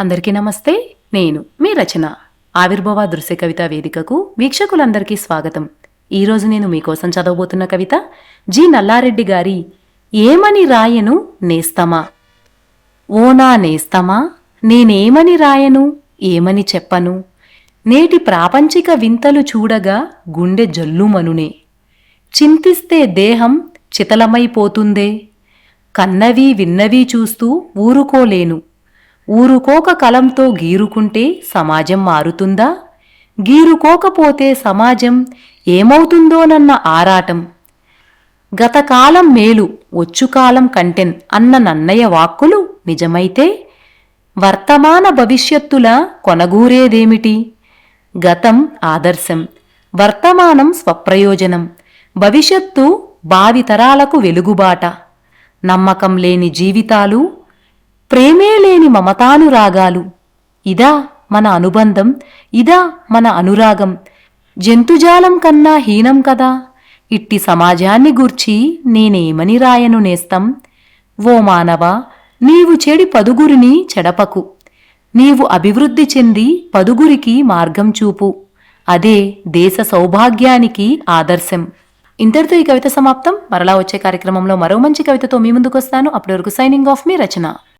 అందరికీ నమస్తే నేను మీ రచన. ఆవిర్భవ దృశ్య కవిత వేదికకు వీక్షకులందరికీ స్వాగతం. ఈరోజు నేను మీకోసం చదవబోతున్న కవిత జి. నల్లారెడ్డి గారి ఏమని రాయను నేస్తమా? ఓనా నేస్తమా? నేనేమని రాయను? ఏమని చెప్పను? నేటి ప్రాపంచిక వింతలు చూడగా గుండె జల్లుమనునే. చింతిస్తే దేహం చితలమైపోతుందే. కన్నవి విన్నవి చూస్తూ ఊరుకోలేను. ఊరుకోక కలంతో గీరుకుంటే సమాజం మారుతుందా? గీరుకోకపోతే సమాజం ఏమవుతుందోనన్న ఆరాటం. గతకాలం మేలు వచ్చుకాలం కంటెన్ అన్న నన్నయ్య వాక్కులు నిజమైతే వర్తమాన భవిష్యత్తుల కొనగూరేదేమిటి? గతం ఆదర్శం వర్తమానం స్వప్రయోజనం భవిష్యత్తు భావితరాలకు వెలుగుబాట. నమ్మకం లేని జీవితాలు మమతానురాగాలు. ఇదా మన అనుబంధం ఇదా మన అనురాగం. జంతుజాలం కన్నా హీనం కదా. ఇట్టి సమాజాన్ని గూర్చి నేనేమని రాయను నేస్తం? ఓ మానవా నీవు చెడి పదుగురిని చెడపకు. నీవు అభివృద్ధి చెంది పదుగురికి మార్గం చూపు. అదే దేశ సౌభాగ్యానికి ఆదర్శం. ఇంతటితో ఈ కవిత సమాప్తం. మరలా వచ్చే కార్యక్రమంలో మరో మంచి కవితతో మీ ముందుకు వస్తాను అప్పటి వరకు సైనింగ్ ఆఫ్ మీ రచన.